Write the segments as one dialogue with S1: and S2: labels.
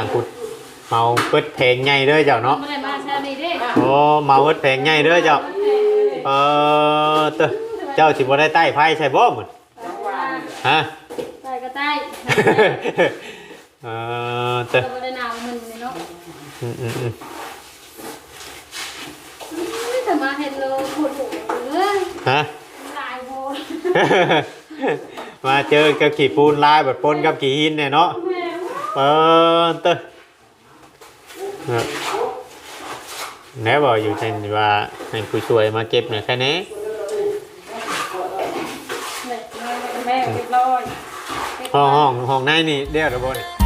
S1: างกุดเมาเปิดเพลงใหญ่เด้อเจ้าเนาะ
S2: ไม่ได้มาชาลีเด้
S1: โอ้เมาเปิดเพลงใหญ่เด้อเจ้าเออเตอเจ้าสิบ่ได้ใต้ไฟใช่บ่หมื้อฮะ
S2: ใส่ก็ใต้
S1: เออเตอ
S2: เราไม่ได้นาวมันนี่เนาะ
S1: อืมอืมอืม
S2: ไม่แต่มาเห็นเราขุดเลย
S1: ฮะ
S2: ลายโบ
S1: มาเจอกับขี่ปูนลายแบบปนกับขี่หินเนี่ยเนาะ
S2: แม่
S1: เออเตอแหน่บอกอยู่เช่นว่าให้ผู้ช่วยมาเก็บหน่อยแค่นี้
S2: แม่เรียบร้อย
S1: ห้องห้องห้องในนี่เรียกระบบ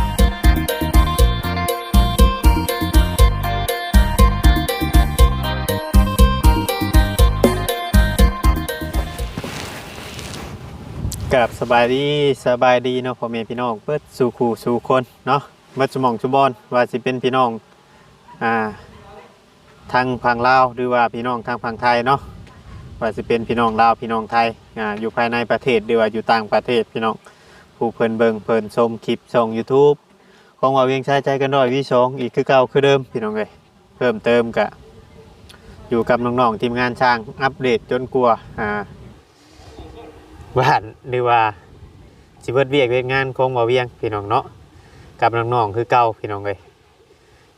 S1: กับสบายดีสบายดีเนาะพ่อแม่พี่น้องเปิดสู่คู่สู่คนเนาะมัดสมองชุบอนว่าสิเป็นพี่น้องอ่าทางฝั่งลาวหรือว่าพี่น้องทางฝั่งไทยเนาะว่าสิเป็นพี่น้องลาวพี่น้องไทยอ่าอยู่ภายในประเทศหรือว่าอยู่ต่างประเทศพี่น้องผู้เพิ่นเบิงเพิ่นชมคลิปช่อง YouTube ของว่าเวียงชายใจกันด้อยวิสองอีกคือเก่าคือเดิมพี่น้องเอ้ยเพิ่มเติมกะอยู่กับน้องๆทีมงานช่างอัปเดตจนกลัวอ่า บ้านหรือว่าสิเบิดเวียกเวียกงานของว่เวียงพี่น้องเนาะกับน้องๆคือเก่าพี่น้องเอ้ย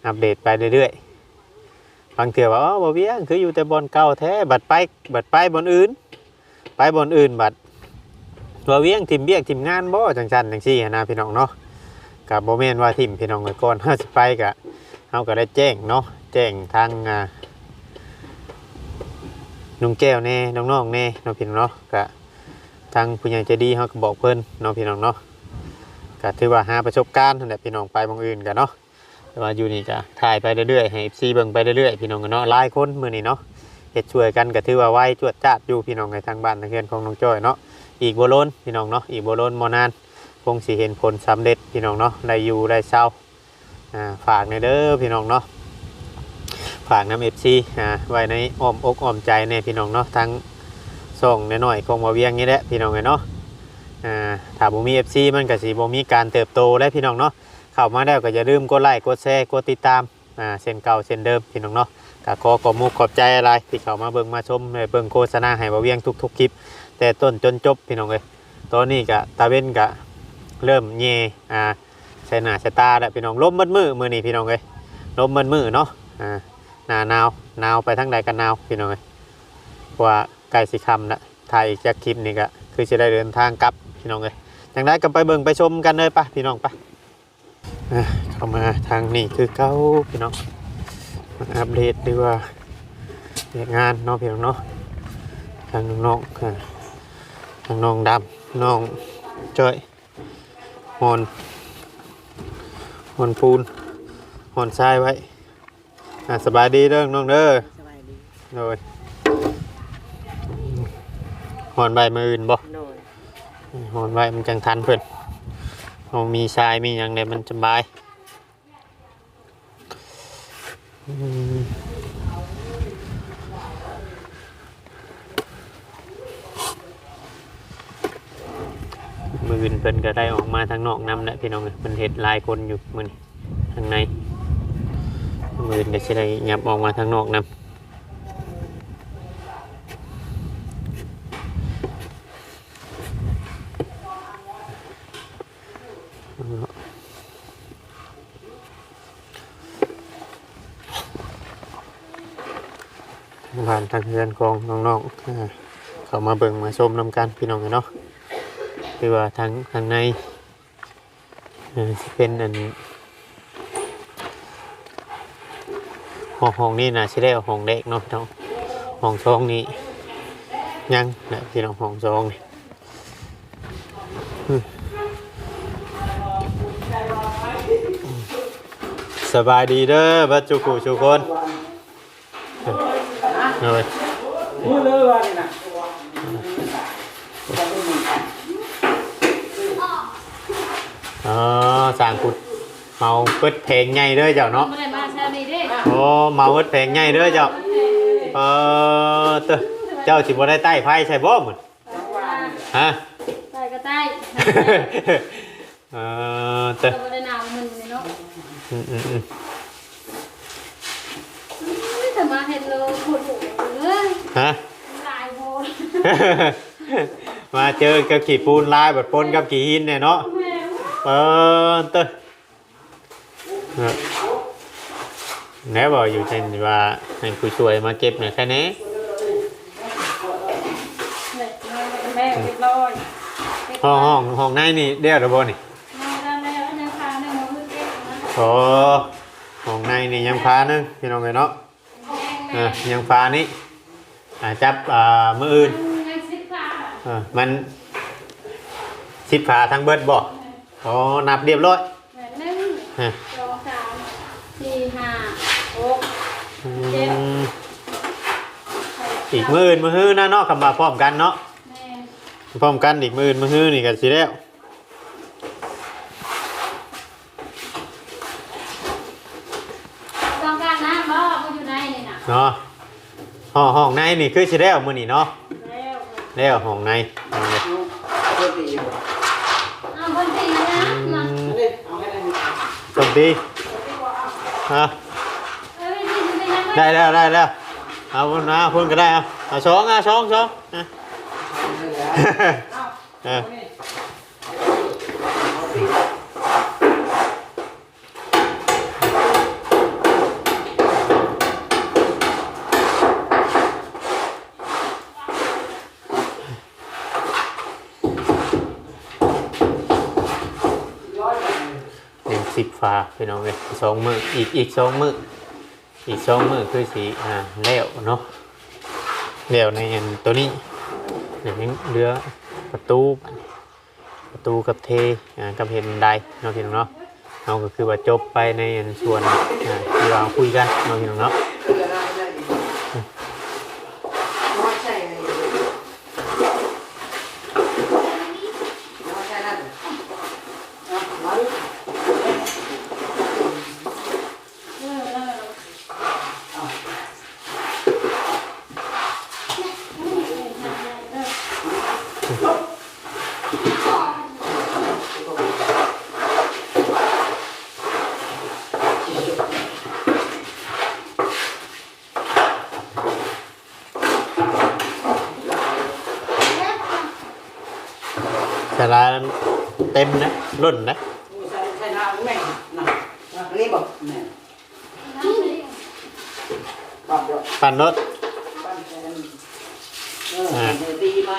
S1: อัปเดตไปเรื่อยๆบางเทื่อว่าอ๋อบ่เวียงคืออยู่แต่บอนเก่าแท้บัดไปบัดไปบอนอื่น ไปบอนอื่นบัดว่เวียงทิมเบียกทิมงานบ่จังจันจังซี่นะพี่น้องเนาะกับโมเมนว่าทิมพี่น้องไว้ก่อนเฮาสิไปกะเฮาก็ได้แจ้งเนาะแจ้งทางอ่งแก้วแน่น้องๆแน่เนาะพี่น้องเนาะกะ ทางผู้ใหญ่ใจดีเฮาก็บอกเพิ่นเนาะพี่น้องเนาะก็ถือว่าหาประสบการณ์นั่นแหละพี่น้องไปบางอื่นกันเนาะแต่ว่าอยู่นี่ก็ถ่ายไปเรื่อยๆให้ FC เบิ่งไปเรื่อยๆพี่น้องกันเนาะหลายคนมื้อนี้เนาะเฮ็ดช่วยกันก็ถือว่าไวจวดจ้าดอยู่พี่น้องในทางบ้านทางเรือนของน้องจ้อยเนาะอีกโบโลนพี่น้องเนาะอีกโบโลนมอนานคงสิเห็นผลสำเร็จพี่น้องเนาะได้อยู่ได้เศร้าอ่าฝากในเด้อพี่น้องเนาะฝากน้ำเอฟซีอ่าไว้ในอ้อมอกอ้อมใจในพี่น้องเนาะทั้ง ส่งน้อยๆคงมาเวียงนี่แหละพี่น้องเลยเนาะอ่าถ้าบ่มีเอฟซีมันก็สิบ่มีการเติบโตและพี่น้องเนาะเข้ามาแล้วก็อย่าลืมกดไลค์กดแชร์กดติดตามอ่าเช่นเก่าเช่นเดิมพี่น้องเนาะก็ขอขอบมุกขอบใจอะไรที่เข้ามาเบิ่งมาชมในเบิ่งโฆษณาให้บ่เวียงทุกๆคลิป แต่ต้นจนจบพี่น้องเลยตอนนี้กะตาเว้นกะเริ่มเยอ่าใส่หน้าใส่ตาแล้วพี่น้องลมมืดมือมือนี่พี่น้องเลยลมมืดมือเนาะอ่าหนาหนาวหนาวไปทั้งใดกันหนาวพี่น้องเลยว่า ใกล้สิคำละถ่ายอีกจากคลิปนี่ก็คือจะได้เดินทางกลับพี่น้องเลยจังได้กันไปเบิ่งไปชมกันเลยปะพี่น้องปะอะเข้ามาทางนี้คือเก้าพี่น้องมาอัปเดตดีกว่าเรียกงานเนาะพี่น้องเนาะทางน้องๆอ่าทางน้องดำน้องจ้อยหอนหอนปูนหอนทรายไว้อะสบายดีเด้อน้องเด้อ
S3: สบายดี
S1: โดย หอนใบมืออื่นบ่
S3: โดย
S1: หอนใบมันจังทันเพิ่นเรามีทรายมีอย่างใดมันสบายอืมมืออื่นเพิ่นก็ได้ออกมาทางนอกนำแหละพี่น้องเอ้ยเพิ่นเห็ดหลายคนอยู่มือนี้ทางในมืออื่นก็สิได้ยับออกมาทางนอกนำ ผ่านทางเรือนของน้องๆเขามาเบิ่งมาชมนำกันพี่น้องกันเนาะคือว่าทางทางในเป็นอันห้องห้องนี้นะสิได้ห้องเด็กเนาะพี่น้องห้องซองนี้ยังนะพี่น้องห้องซองนี่สบายดีเด้อบัดจุกุทุกคน เลย
S3: มือเลยวันนี้นะ
S1: อ๋อสร้างกุดเมาเปิดเพลงใหญ่เด้อเจ้าเนาะโอ้เมาเปิดเพลงใหญ่เด้อเจ้าเออเจ้าสิบ่ได้ใต้ไฟใช่บ่หมดฮะ
S2: ใส่ก็ใต้
S1: เออเตะ
S2: เราบ่ได้หนาวมันเนาะ
S1: มอืมอืม
S2: ไม่แต่มาเห็นเลยปวดหัวเลย
S1: ฮะ
S2: ลายโพด
S1: มาเจอกับขี่ปูนลายแบบปนกับขี่หินเนี่ยเนาะ
S2: แม่
S1: เออเตะเออแน่บอกอยู่เช่นว่าให้ผู้ช่วยมาเก็บหน่อยแค่นี้
S2: แม่เรียบร้อย
S1: ห้องห้องห้องในนี่เดียวหรือบ่นี่
S2: มาได้แล้วยังพาหนึ่งมือเก็บนะ
S1: โอ้ห้องในนี่ยังพานึงพี่น้องเลยเนาะเออยังพานี่อ่าจับอ่ามืออื่น
S2: ยังสิบพา
S1: เออมันสิบขาทั้งเบิดบ่อ๋อนับเรียบร้อย
S2: แม่หนึ่ง
S1: ฮะ
S2: สองสามสี่ห้าหก
S1: อืมอีกมืออื่นมือฮื้อนะเนาะคำว่าพร้อมกันเนาะ
S2: แม่
S1: พร้อมกันอีกมืออื่นมือฮื้อนี่กันสิแล้ว
S2: ต้องการน้ำบ่ก็อยู่ในนี่นะ
S1: เนาะห้องห้องในนี่คือสิแล้วมื้อนี้เนาะ
S2: แล้ว
S1: แล้วห้องในเอาเลย
S3: เพิ่มอีก
S2: อ้าวคนสี่นะ
S1: อื
S2: มาม
S3: อันนี้เอาให้ได้
S1: สมดีฮะ
S2: เอ้ยนี่จะเป็นยังไง
S1: ได้แล้วได้แล้วเอาพุ่นนะพุ่นก็ได้เอาเอาสองอะสองสองอะเออ หนึ่งสิบ ฟ้าพี่น้องเลยสองมืออีกอีกสองมืออีกสองมือคือสีอ่าแล้วเนาะแล้วในอันตัวนี้เดี๋ยวนี้เรือประตูประตูกับเทอ่ากับเห็นได้เนาะพี่น้องเนาะเราก็คือว่าจบไปในส่วนอ่าที่เราคุยกันเนาะพี่น้องเนาะ
S3: เต็
S1: มนะล้นนะ
S3: ใช่ใช่น้ำแม่น่ะนี่บอกแม่บอกเดี๋ยว
S1: ปั่นรถ
S3: ปั้นแทนเออเดี๋ยวตีไหม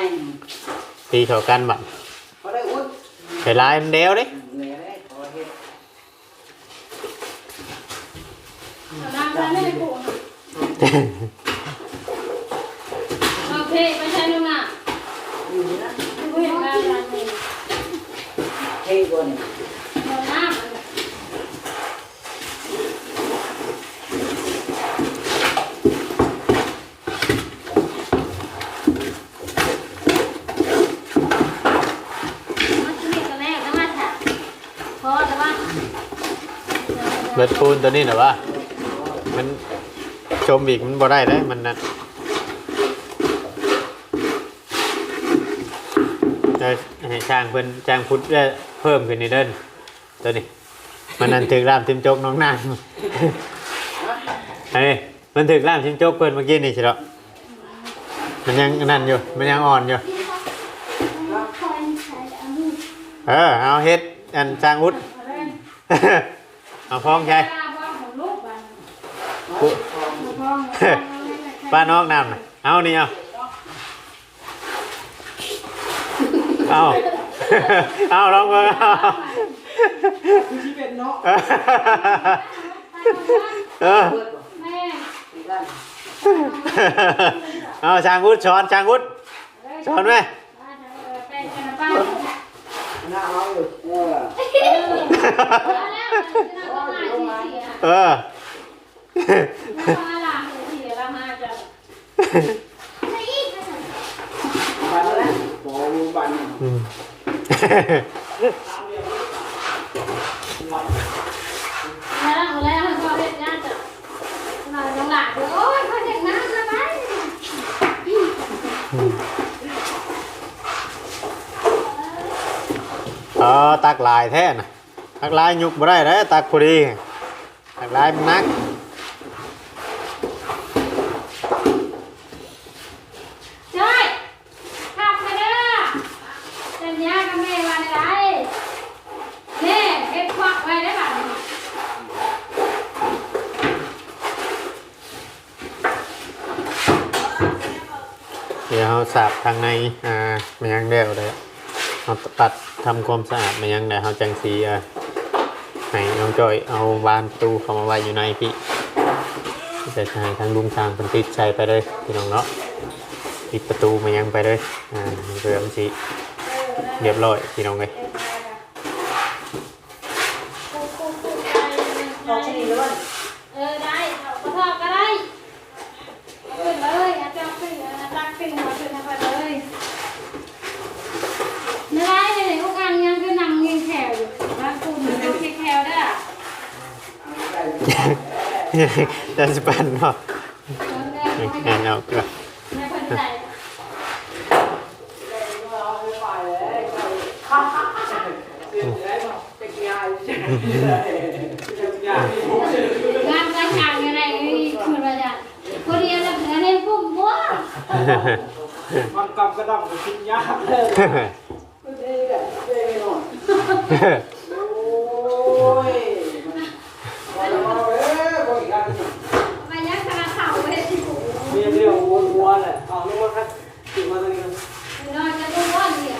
S1: ตีเขากันบัด
S3: เขาได้อุ้ด
S1: ไปลายมันเดียวเด้
S3: เหนื่อยได้ขอเฮ็ด
S2: น้ำมันไม่ได้ปูนะโอเคไม่ใช่ลุงอ่ะ เท่
S3: กว่านี่
S2: โดนน้ำมันมันจะมีกันแรกนะมาค่ะพอแต่ว่า
S1: เบิดปูนตัวนี้นะวะมันชมอีกมันบ่ได้เลยมันนั่ นจะให้ช่างเพิ่นช่างพุทธเพิ่มขึ้นในเดินตัวนี้ มันนั่นถึกรามทิมจกน้องนางเฮ้ยมันถึกรามทิมจกเพิ่นเมื่อกี้นี่ใช่หรอมันยังนั่นอยู่ มันยังอ่อนอยู่ เออ เอาเฮ็ดอันช่างพุทเอาพ้องใช่ป้าน้องน้ำน่ะเอานี่เอา เอาเอาลองเบิ่งเอา
S3: คือที่เป็นเนาะ
S1: เออ
S3: เปิดบ่
S2: แม่
S3: ตีได้
S1: เอาช้างวุฒช้อนช้างวุฒช้อนไหม
S2: เป็นกันป้า
S3: หน้าเอาอยู่เออ
S1: เออ
S3: บันแล้ว บอลูบัน
S1: อืม
S2: แล้วแล้วก็เล่นงานจ้ะเราจังหวะเดี๋ยวโอ้ยเขาเด็กน้ำสบาย
S1: ออ๋อตักลายแท้น่ะตักลายยุกบ่ได้เด้อตักพอดีตักลายมันหนัก
S2: ใช่ขับไปเด้อสัญญากับแม่ว่าอะไรนี่เก็บควักไว้ได้ป่ะ
S1: เดี๋ยวเราสาบ ทางในอ่ามันยังเดียวเลยเราตัดทำความสะอาดมันยังได้เราจังสีอ่าให้น้องจอยเอาบานประตูเข้ามาไว้อยู่ในพี่จะใช้ทางลุงทางเป็นติดใส่ไปเลยพี่น้องเนาะปิดประตูมันยังไปเลยอ่าเพื่อมันสีเรียบร้อยพี่น้องเลย
S3: พอชนิดล้วน
S2: เออได้เอากระทอกก็ได้เอาขึ้นเลยอาจารย์ขึ้นอาจารย์ขึ้นหัวขึ้นไปเลยไม่ได้เลยพวกงานยังคือนั่งยิงแถวอยู่ร้านคุณเป็นเช็คแถวได้อะ
S1: จะสปันเนาะ
S2: เดินเดิน
S1: งานเอาก็
S2: ไม่คนงานการงานอะไรคุณว่าจะพอดีแล้วเหลือในพุ่มบัว
S4: มันกำกระดองกินยากเลย
S3: ดีแหละเจ๊ไม่อนโอ้ยมาแล้วมาแล้วบอกอีกอันนึง
S2: มายักษ์คาเข่าไปที่หู
S4: มีเรื่องวนวัวแหละเอาลงมาครับติดมาตรงนี้ครับ
S2: นอนจะดูว่าเนี่ย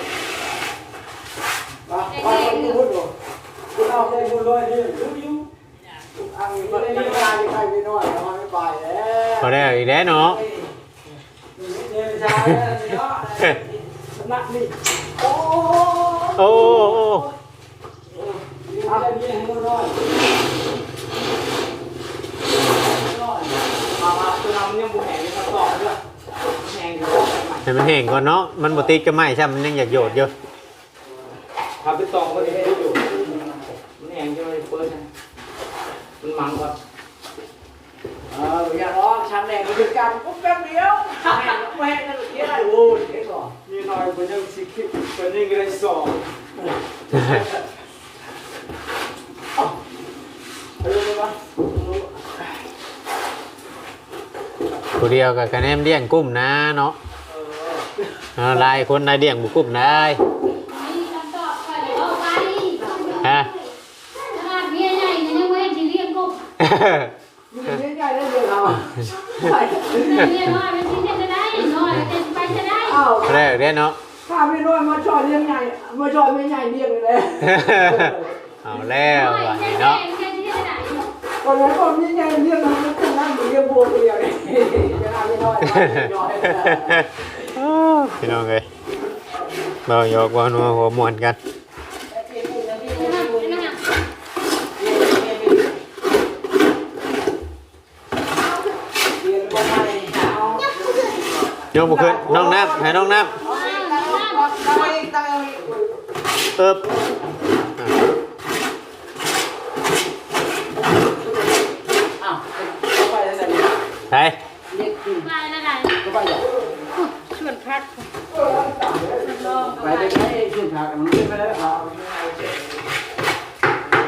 S3: มาไปคนพูดบ่คุณ เอาใจคุณเลยนี่รู้อยู่อังไม่ได้มีเวลาใครไปนอนนอนไม่ไปแล้ว
S1: พอได้อีกแล้วเนาะ
S4: เนี่ยไม่ใช่เนี่ยเนาะนักนี่
S3: โอ้
S1: โอ้โอ้
S4: มีอะไรมีให้มือน้อยมามาตัวน้ำยังบุแหงยังต่อด้วยแหงอยใหม่
S1: ให้มันแห้งก่อนเนาะ มันบ่ติดก็ไม่ใช่มันยังอยากโยดอยู่
S4: ทำไปตองก็ได้อยู่มันแหงจะไม่เปิดนะมันมังก่อน
S3: เอออย่า ร้องฉันแรงคือกันปุ๊บแป๊บเดียวแม่แม่นั่นเกี่ยวโอ้ยเด็กก่อน
S4: มีหน่อยเป็นยังสิคิดเป็นยังไงสอง
S3: เอาลงมา
S1: ผู้เดียวกับคะแนนเลี้ยงกุ้มนะเนาะเออหลายคนได้เลี้ยงบุกุ้มได้
S2: มีคำตอบไปเดี๋ยวเอาไป
S1: ฮะ
S2: ขนาดเมียใหญ่เนี่ยยังไม่ให้เรียนกบ
S3: อยู่ในใจได้เลยเรา
S2: เรียนว่าเป็นที่จะได้นอนจะไปจะได้
S3: อ้าว
S1: แรกเด้เนาะ
S3: ข้าไม่น้อยมาจอดเลี้ยงใหญ่มาจอดไม่ใหญ่เลี้ยงเลย
S1: เอาแล้วนี่เนาะ
S2: จะที่จะได้
S3: ตอนนั้นก็ไม่ใหญ่เลี้ยงมันก็นั่งเลี้ยงโบเดียวนี่จะทำไม่น้อยน้
S1: พี่น้องเอ้ยเบาหยอกว่านัวหัวมวนกัน ยกบุขึ้นน้องน้ำให้น้องน้ำเอิบอะ
S3: อ้าวไปแล้วเนี่ย
S1: ไป
S3: เรียกขึ้น
S2: ไปแล้วได้
S3: ก็ไปอย่าง
S2: ชวนพัก
S3: ไปได้ไหมขึ้นทางมันขึ้นไปแล้วครับ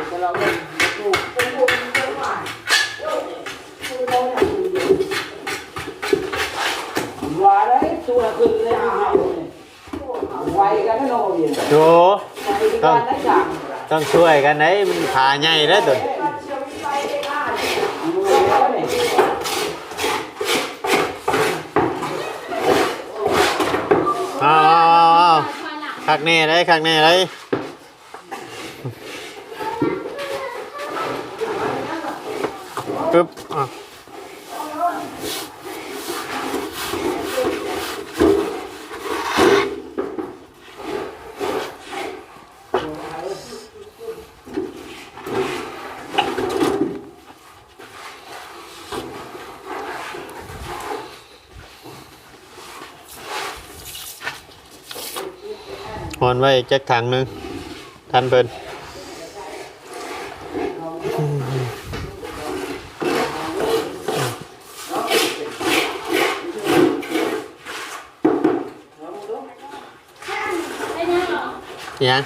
S3: แต่เราเล่นลู ได้ตัวขึ้นเลยอะไวกันนะโน่ย
S1: โย
S3: ไวกันนะจัง
S1: ต้องช่วยกันได้มันขาใหญ่แล้วตัวอาเอาเอาเอาคักแน่เลยคักแน่เลยปึ๊บอะ อนไว้จักถังนึงท่านเพิ่นยัง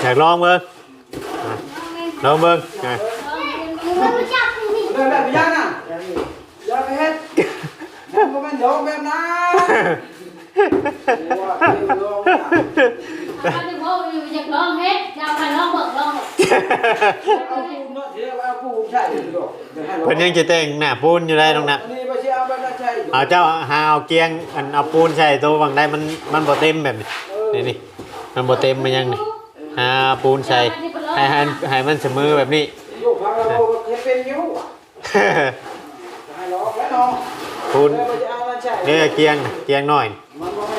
S1: อยากลองเบิ้งลองเบิ้ง
S3: ไง มันบ่แม่นยองแบบนั้นว่าเรื่องยองน่ะ
S2: เขาจะบอกอยู่อยากลองเฮ็ดอยากให้ลองเบิกลอง
S3: เอาปูนเนาะเดี๋ยวเอาปูนใช่อยู่ดอกเดี๋ยวให้
S1: เพิ่นยังจะแต่งหน้าปูนอยู่ได้ตรงนั้น
S3: อันนี้บ่ใช่เอาแบบนั้นใช่อยู่
S1: เอาเจ้าหาเอาเกียงอันเอาปูนใส่ตัวบางได้มันมันบ่เต็มแบบนี้นี่นี่มันบ่เต็มมันยังนี่หาปูนใส่ให้ให้ให้มันเสมอแบบนี้
S3: อยู่ฟังเราเฮ็ดเป็นอยู่อะให้ลองแล้วเนาะ
S1: ปูน
S3: แล้วบ่จะเอานั้นใช่
S1: นี่เกียงเกียงหน่อย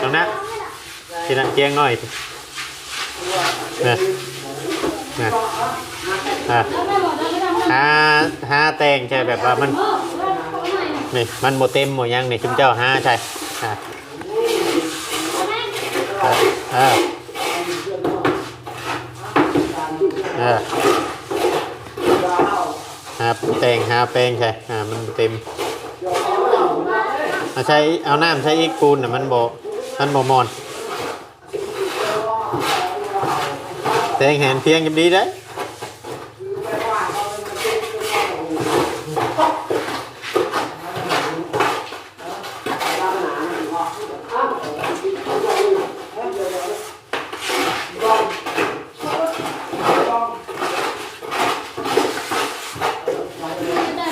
S1: ตรง
S3: น
S1: นั้นทีนั้นเกียงหน่อยนะนะอะ
S2: แล้วไม่บอกแล้วไม่ทำ
S1: หาหาแตงใช่แบบว่ามัน
S2: นี่
S1: มันบ่เต็มบ่ยังนี่จุมเจ้าหาใช่อะเออเออหาแตงหาแปงใช่อ่ามันเต็ม เอาใช้เอาน้ำใช้อีกปูนน่ะมันบ่มันบ่มอน แต่งแหนเพียงยังดีได้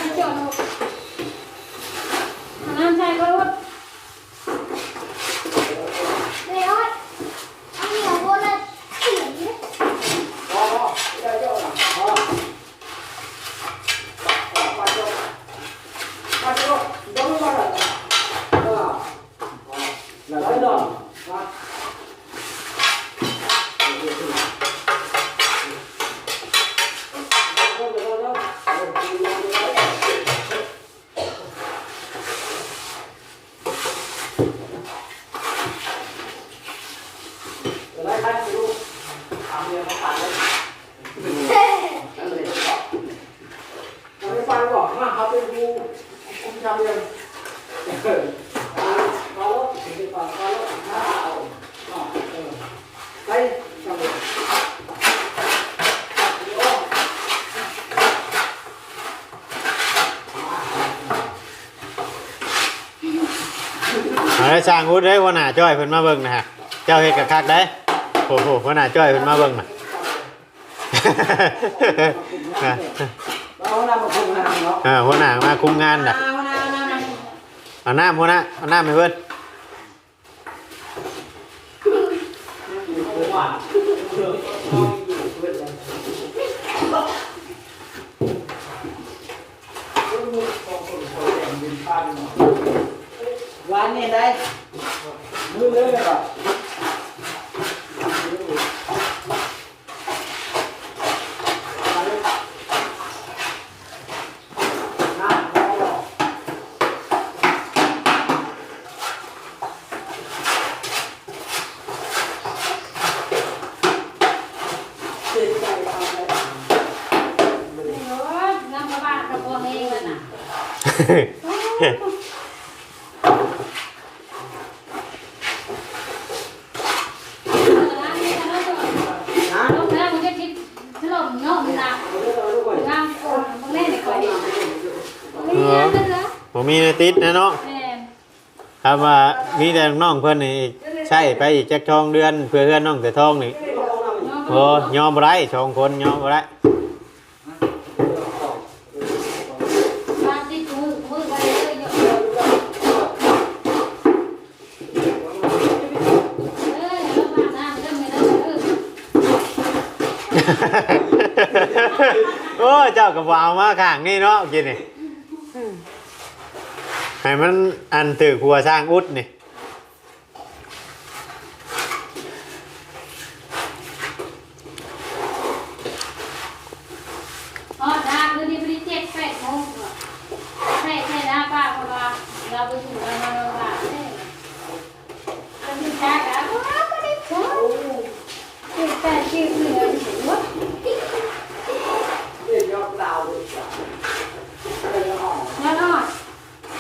S2: ที่จอดรถน้ำใส่ก็รถ
S3: ไม่ฟังหรอกมาเขาเป็นครูคุณทำยังเออมาลบถึงจะฟังมาลบมาเอาเออไปทำเลย
S1: เอาละช่างอุดเด้หัวหน้าจ้อยเพิ่นมาเบิ่งนะฮะเจ้าเฮ็ดกะคักได้โอ้โหหัวหน้าจ้อยเพิ่นมาเบิ่งน่ะ
S3: เราหน้ามาคุมงานเนาะ
S1: อ่าหัวหน้ามาคุมงานน่ะ
S3: เอาหน้าหน้าหน้า
S1: เอาน้ำหัวหน้าเอาน้ำให้เพิ่น
S3: ร้านนี้ได้มือเลยแบบ
S2: โอ้ยน้ำกระบะกระโปรงเองน่ะ ร้านนี้นะลูก
S3: นะ
S2: ลูกแล้วมึงจะคิดถล่มเนาะมึงนะงามโอนมึงเล่นในคอยดิมึงเล่นนั่นเหรอ
S1: บ่ มีในติดนะเนาะ
S2: แม่
S1: ครับว่ามีแต่น้องเพิ่นนี่ใช่ไปอีกจักทองเดือน เพื่อเพื่อนน้องแต่ทองนี่โอ้ยอมบ่ได้สองคนยอมบ่ได้
S2: ร้านที่มือมือไปเลยเนาะเอ้ยแล้วมาน้ำเริ่มไม่ได้เออ
S1: โอ้เจ้ากับวาวมาข้างนี่เนาะกินนี่ ให้มันอันถือหัวสร้างอุดนี่
S2: อ๋อดาคือนี่พอดีเจ็ดแปดโมงใช่ใช่นะป้าเพราะว่าเราไปถึงเราเราว่าเอ้ยเราไม่ใช่กันว้าวไม่ได้ใช่เจ็ดแปดชื่อเหนือถือว่า
S3: เรียกยอดดาวเลยจ้ะอะไรก็ออก
S2: แล้วก็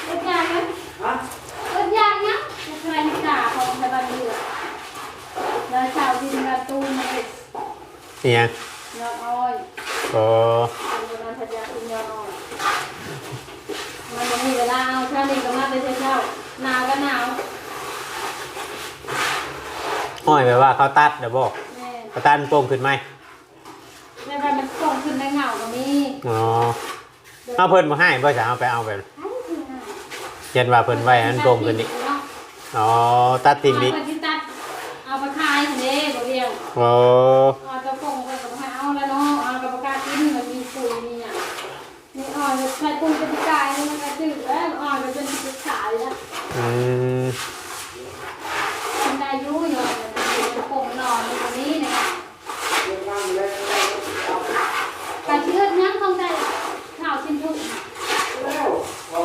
S2: รถยางนะ
S3: ฮะ
S2: รถยางนะรถไฟจ่าของสะบั นเรือแล้วชาวดินประตูมา
S1: นี่ยัง
S2: ยอดอ้อย
S1: โอ้
S2: เป็นวันทัดยาคุณยอดอ้อยมันจะมีเวลาเอาช่วงนี้ก็มาเป็นเช้าหนาวก็หนาว
S1: ห้อยแบบว่าเขาตัดเดี๋ยวบอก
S2: แม่
S1: เขาตัดโป่งขึ้นไหม
S2: แม่ไปมันส่งขึ้นในเหงาก็มี
S1: อ๋อเอาเพิ่นมาให้บ่จะเอาไปเอาไป
S2: ไอ้คือหา
S1: เขียนว่าเพิ่นไว้อันโป่งขึ้นนี่อ๋อตัดติ่มอีก
S2: เอาไปที่ตัดเอาไปขายเด้บ่เดียว
S1: โอ้
S2: เอ อ่อนใส่ปุ๋ยเป็นกายมันก็จืดแล้วอ่อนก็เป็นสีขายแล้ว
S1: อืม
S2: มันได้ยุ่ยเลยมันโป่งนอนตรงนี้เนี่ย
S3: เรื่องงานเล็กเอา
S2: กระเชือดยังคงได้ข่าวชิ้นทุก
S3: แล้วเอา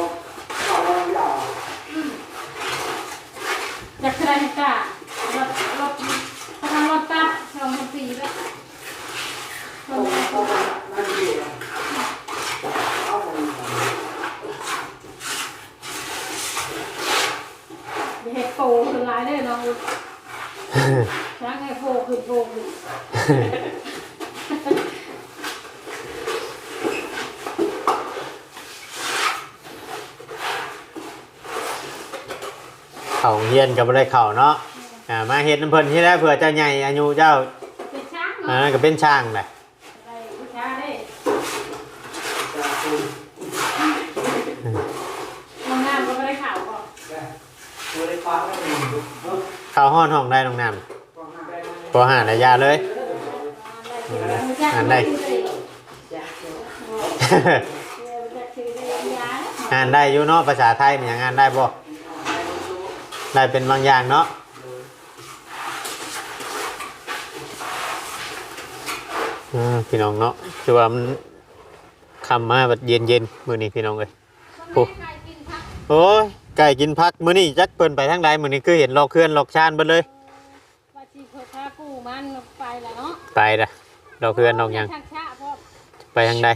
S3: เอาอะไรอย่าง
S2: จากใครกะรถรถพนังรถตัดสองปีแล้วคน
S3: เอาเอานั่นดีเอาไป
S2: เห็ดโปคือร้ายได้น้องช้างให้โปคือโปคือ
S1: เข่าเฮียนก็บ่ได้เข่าเนาะอ่ามาเฮ็ดน้ำเพิ่นที่ได้เผื่อเจ้าใหญ่อายุเจ้า
S2: เป็นช้าง
S1: อ่า
S2: เนาะ
S1: นั่นก็เป็นช่างแหละ
S2: ได้ผู้ชายได้มองหน้าก็ไม่ได้ข่าวก่อน
S3: ตัวเล็กฟ้าไม่มีเออ
S1: เข้าห้อนห้องได้น้องน้ำพอหาได้ยาเลย
S2: อันได้
S1: งานได้อยู่เนาะภาษาไทยมันยังงานได้บ่ ได้เป็นบางอย่างเนาะอ่าพี่น้องเนาะคือว่ามันคำมาแบบเย็นเย็นๆมื้อนี้พี่น้องเอ้ยโอ้โอ้ยไก่กินพักมื้อนี้จักเปิ้นไปทางใดมื้อนี้คือเห็นลอกเคลื่อนลอกชานเบิดเลย
S2: ว่าชีพพากูมันไปแล้วเนาะ
S1: ไปละลอกเคลื่อนลอกหยัง
S2: ทางชาพ่อ
S1: ไปทางใด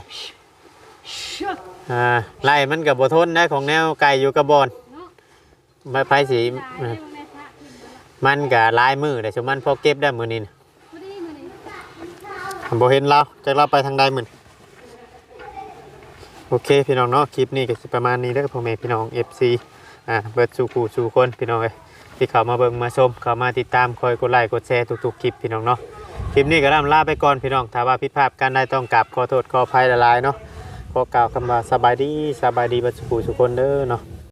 S1: อ่าไล่มันก็บ่ทนได้ของแนวไก่อยู่กับบอน
S2: เนาะ
S1: ไม่ไปสิมันก็ลายมือแต่ชุมันพอเก็บได้มือนี้น่ะ
S2: พอดีมื้อนี้
S1: บ่เห็นเราจักเราไปทางใดมือนโอเคพี่น้องเนาะคลิปนี้ก็สิประมาณนี้เด้อพ่อแม่พี่น้อง FC อ่าเบิดสู่ผู้สู่คนพี่น้องเอ้ยที่เขามาเบิ่งมาชมเขามาติดตามคอยกดไลค์กดแชร์ทุกๆคลิปพี่น้องเนาะคลิปนี้ก็ล่ำลาไปก่อนพี่น้องถ้าว่าผิดพลาดกันได้ต้องกราบขอโทษขออภัยหลายๆเนาะขอกล่าวคำว่าสบายดีสบายดีเบิดสู่ผู้สู่คนเด้อเนาะ